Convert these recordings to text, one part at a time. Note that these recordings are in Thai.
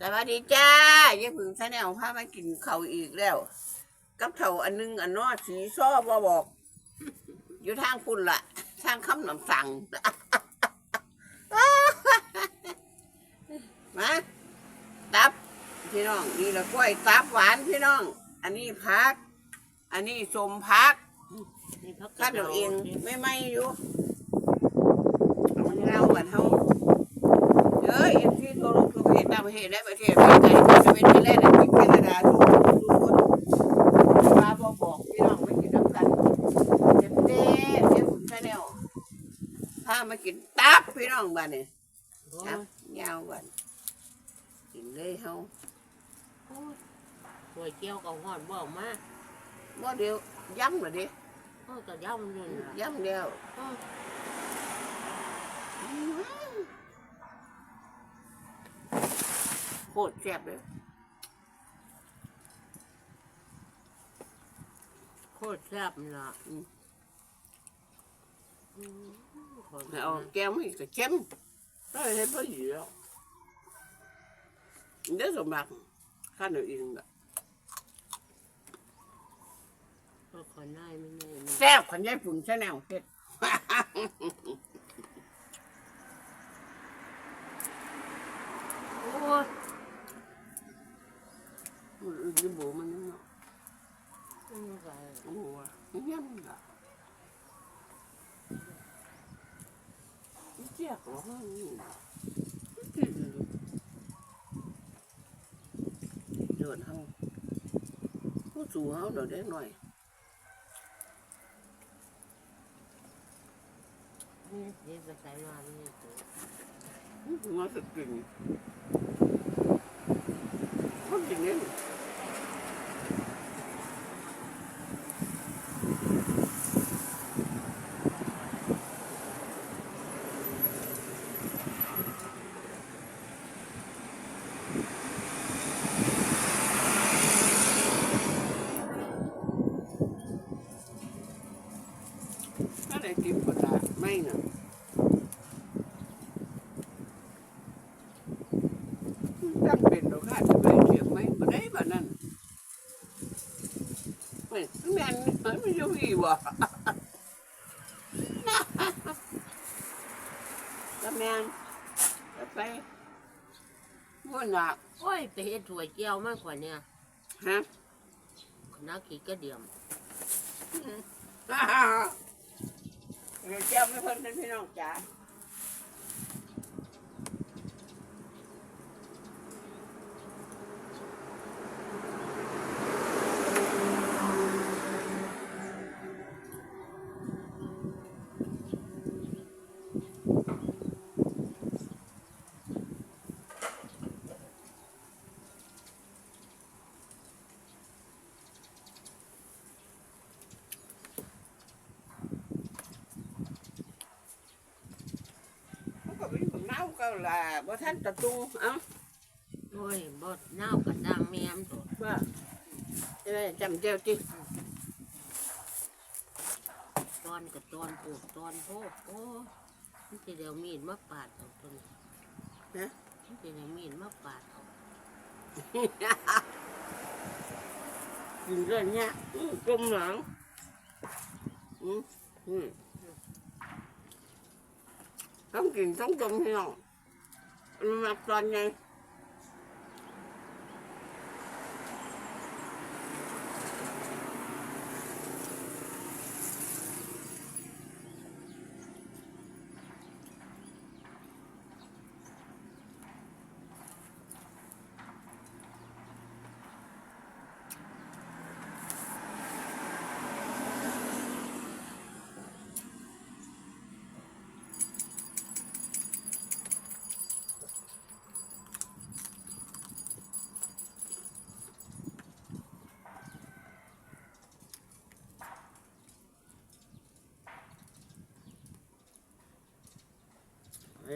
สวัสดีจ้าเย่าผึ่งซะแนวพามากินข้าวอีกแล้ว กับเถาอันนึงอันนอสีซ้อบ่บอก อยู่ทางคุณละทางคำนำสั่ง มาตับพี่น้องนี่ละกล้วยตับหวานพี่น้อง อันนี้พัก อันนี้สมพักนี่พักข้าเดี๋ยวเองไม่ไม่อยู่เอามันเงาเหมือนเฮาเอ้ยเอ็มซีทั่วโลกทั่วประเทศ ต่างประเทศและประเทศไม่ไกลจะเป็นประเทศอังกฤษแคนาดาทุกทุกคนมาบอกบอกพี่น้องไม่กินน้ำกันเจ็บเด้เจ็บหุ่นแค่แนวพามากินตับพี่น้องบ้านนี่ครับยาวบ้านกินเลยเฮาสวยเจียวกับหอดบ่มากบ่เดียวย้ำเลยดิเออก็ย่ำเลยนะย้ำเดียว ตรแซ่บเลย โคตรแซ่บนะอืมอืมขอเอาแก้วให้กับเข้มได้ให้พอดีแล้วเดี๋ยวสมบัติข้าหนูเองแบบก็ขอหน้าไม่แน่นะแซ่บขันยายฝุ่นชาแนลเฮ็ดโอ้ ยมันจะบูมันเนาะมันก็โอ้โหมันยังละเจี๊ยบหรอเดินเฮาผู้สูงเฮาเดินได้หน่อย นี่เดี๋ยวไปใส่มานี่ตัว มาสกินคนจริงเนี่ย ถ้าได้กินก็ได้ไม่นะจำเป็นเราค่ะจะไปเสียงไหมมาได้แบบนั้นไม่แม่นไม่ ยอมอีวะก็แม่นจะไปม่วนหนักโอ้ยไปเฮ็ดถั่วเจียวมากกว่าเนี่ยฮะนักขี่กระเดียมฮ่าฮ่าเดี๋ยวเจ้าไม่เพิ่นเป็นพี่น้องจ๋าเขาก็เป็ นคนเน่าก็ là บ่ท่านตะตุงเอ้าโอ้ยบดเน่ากระด้างแม่มตัวว่าจะได้จำเจ้าจิตอนกับตอนปลูกตอนโพกโอ้ยมันจะเดี๋ยวมีดมาปาดเอาตัวนี้นะมันจะเดี๋ยวมีดมาปาดเอากินเรื่องเนี้ยอืมกลมหลังอืมอืม ต้องกินต้องก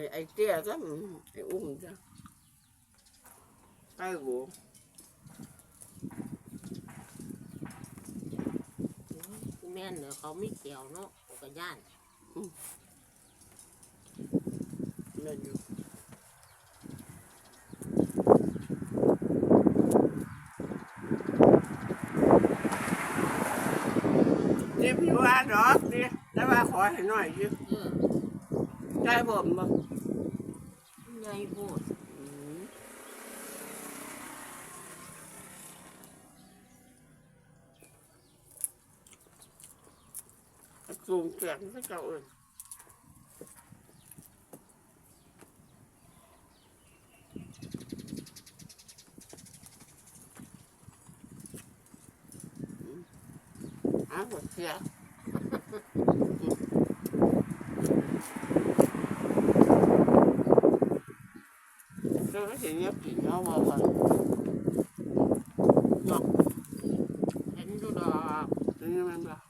อ้ไอ้เตี้ยก็ไอ้อุ้มจ้ะไกล้กูแม่นเนี่ยเขาไม่เกี่ยวเนาะกระย่านนั่นอยู่เจ็บอยู่ว่าดอกดิแต่ว่าขอให้หน่อยอยู่ได้ผมบ่ ญ่โพดอืมสูงเสียงก็เจ้าเอิญอ้าวเสีย เจ้าเสียเงียบกี่เงามาค่ะเนาะเห็นดูดอกนี่มันแบบ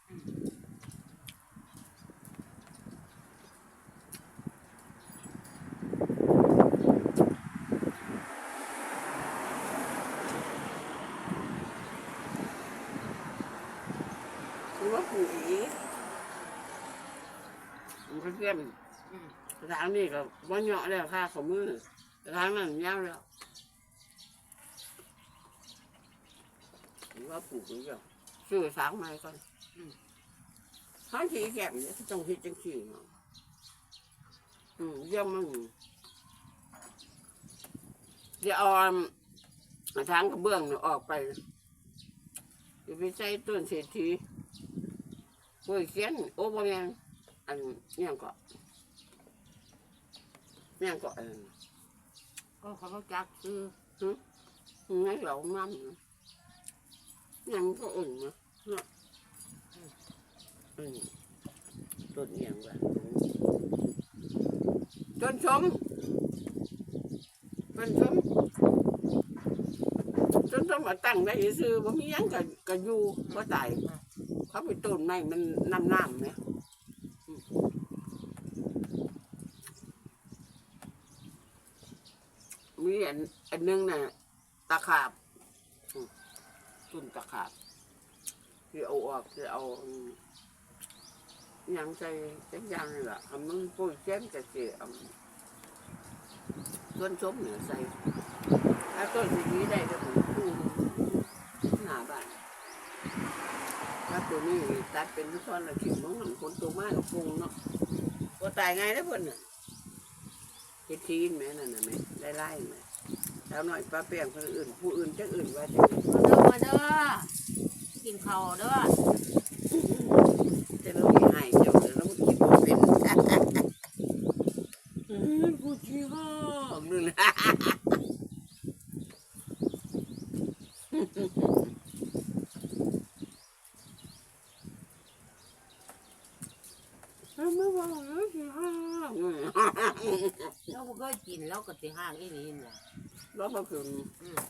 ว่าปุ๋ยมันก็เทียมอืมทางนี้ก็ว่าเหยาะแล้วค่าขมือ ทางนั้นยาวแล้วว่าปลูกอีกแล้วซื้อสางไม้ก่อนห้าทีแก่เนี่ยต้องคิดจังสี่เนาะอืมเยี่ยมมันเดี๋ยวเอาอันทางกระเบื้องเนี่ยออกไปจะไปใส่ต้นเศรษฐีกล้วยเขียนโอ้บ่แม่นอันเนี่ยก็เนี่ยก็เออ ก็เขาบ่จักซื้อ ngay lộn năm nữa nhăn có ừng mà nó ừ tôi nhận vậy trên sống trên sống trên sống mà tăng đây xưa có miếng cả cả du có tài có bị tồn này mình năm năm nè มีอัน อันหนึงน่ะตะขาบอืมต้นตะขาบที่เอาออกที่เอายังใส่จักอย่างนี่แหละเอามันปุ้ยเส้นกะเสียต้นชมเหนี่ยใส่ถ้าต้นนี้ได้ก็ถึงตู้หนาบ้านถ้าตัวนี้ตัดเป็นทุกท่อนละขิวน้องหันคนตัวมากกับปรุงเนาะก็ตายไงได้เพิ่นน่ะเฮ็ดทีนแม่นั่นน่ะแม่ไล่ๆแม่ แล้วหน่อยป้าเปียงคนอื่น ผู้อื่นจักอื่นว่าจะมาเด้อมาเด้อกินข้าวเด้อจะเราสิให้เจ้าเดี๋ยวเราคิดว่าเป็น อือกูสิห้องนึงนะไม่ว่าเลย สิห้องเราบ่เคยกินเราก็สิห้างอีนี่น่ะแล้วก็คืออืม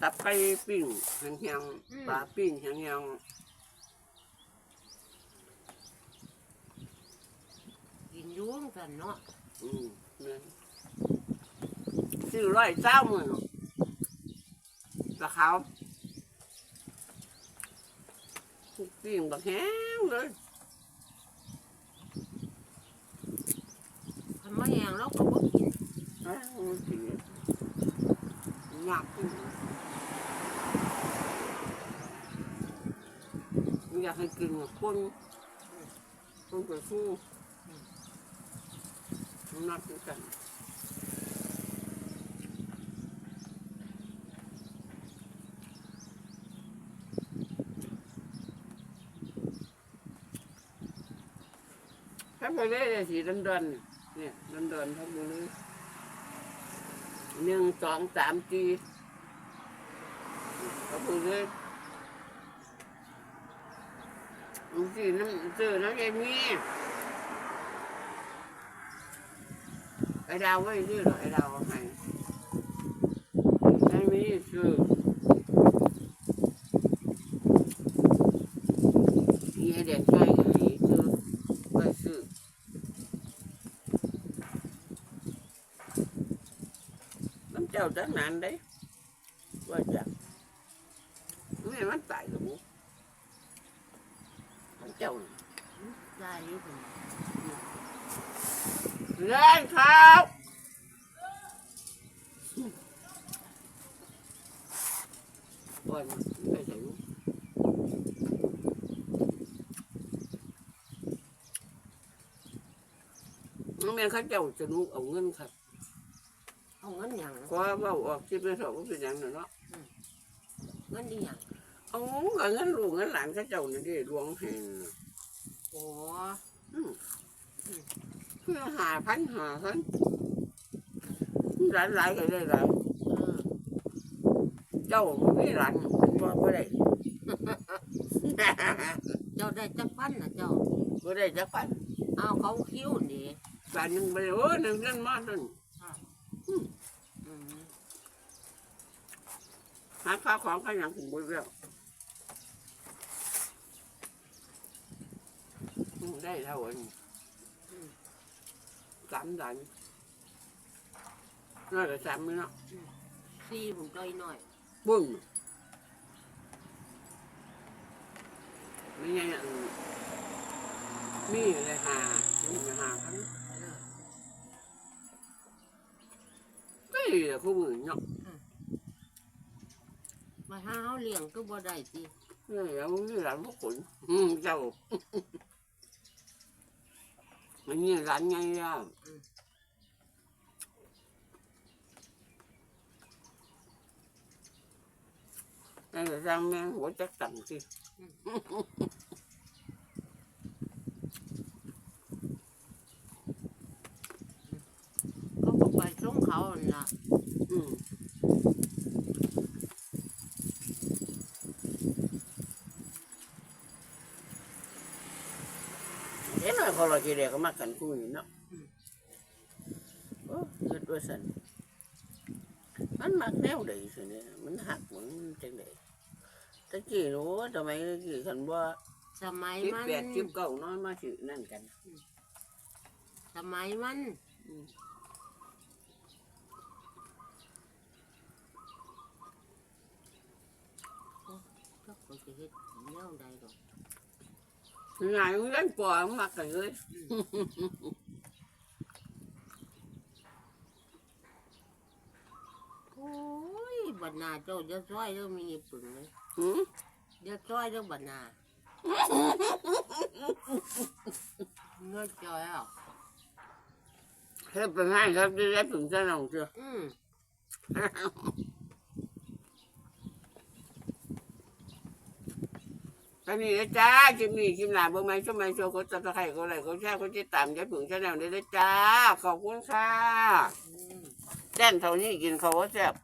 ตับไก่ปิ้งแห้งอืมๆปลาปิ้งแห้งกินอยุ่จั่งซั่นเนาะๆอืมแม่นซื้อร้อยเจ้ามือปลาขาวปิ้งบักแห้งเลย คัน มาแหงเราก็บ่กินอ้าวมันสิหนักขึ้นอยากให้กินกับคนคนไปสู้นักด้วยกันถ้าไปได้สีดำดนๆ เนี่ยดำดนทั้งหมดเลยหนึ่งสองสามจีก็พูดเลยมันสีน้ำซื้อน้ำยายมีไอ้ดาวไว้ซื้อหรอไอ้ดาวเอาให้ยายมีซื้อานได้ว่าจะไม่มันตายหรือมันเจ้าตายอยู่เล่นครับว่นไม่ใช่รู้เมียนข้าเจ้าจะรู้เอาเงินครับ เอาเงินหยังขอเว่าออกที่เป็นสองก็เป็นอย่างนั้นเนาะเงินดีหยังเอาเอาเงินลูกเงินหลานเขาเจ้านี่ดิหลวงให้โอ้เพื่อหาพันหาพันหลานหลายก็ได้หลายเออเจ้าไม่หลานบ่บ่ได้เจ้าได้จักพันนะเจ้าบ่ได้จักพันเอาเขาคิ้วนี่บาทหนึงไปโอ้หนึ่งเงินมานั่นอื หาข้าวของขยันถึงบุญแล้วอืมได้เท่าอันสามดันน่าจะสามไหมเนาะซีผมจ้อยหน่อยบุ้งไม่ไงอันมีอะไรหามีหาทั้งก็ดีอะคู่มือเนาะ มาหาเฮาเลี้ยงก็บ่ได้สิเออเอานี่หลานพวกขุนอืมเจ้ามันนี่หลานไงอะไอ้กระซังแม่งหัวจักต่ำสิ เขาก็ไปส่งเขานั่นล่ะ อืม เอ๊ะมันคนเราทีเดียวก็มากันคู่อยู่เนาะโอ้เกิดว่าสันมันมักแนวใดสิเนี่ยมันหักเหมือนมันจังใดตะกี้รู้ทำไมตะกี้คันว่าสมัยสิบมัน แปดสิบเก้าน้อยมาสินั่นกัน สมัยมัน อืมก็คงสิเฮ็ดแนวใดดอก งานมันเล่นปล่อยมันมักกันเลยโอ้ยบัดนาเจ้าจะซอยเด้อมีปึงเลยหืมจะซอยเด้อบัดนาเงือจอยอะเฮ็ดเป็นง่ายครับจะได้ถึงจะน้องเจ้า อืม ตอนนี้นะจ้าจิมมี่จิมหลาเบอร์ไม่ช่วยไม่ช่วยคนตัดไคร้คนอะไรคนแช่คนที่ตามจะถึงจะแนวนี้นะจ้า ขอบคุณค่ะอืมแด่นเท่านี้กินเขาว่าแซ่บ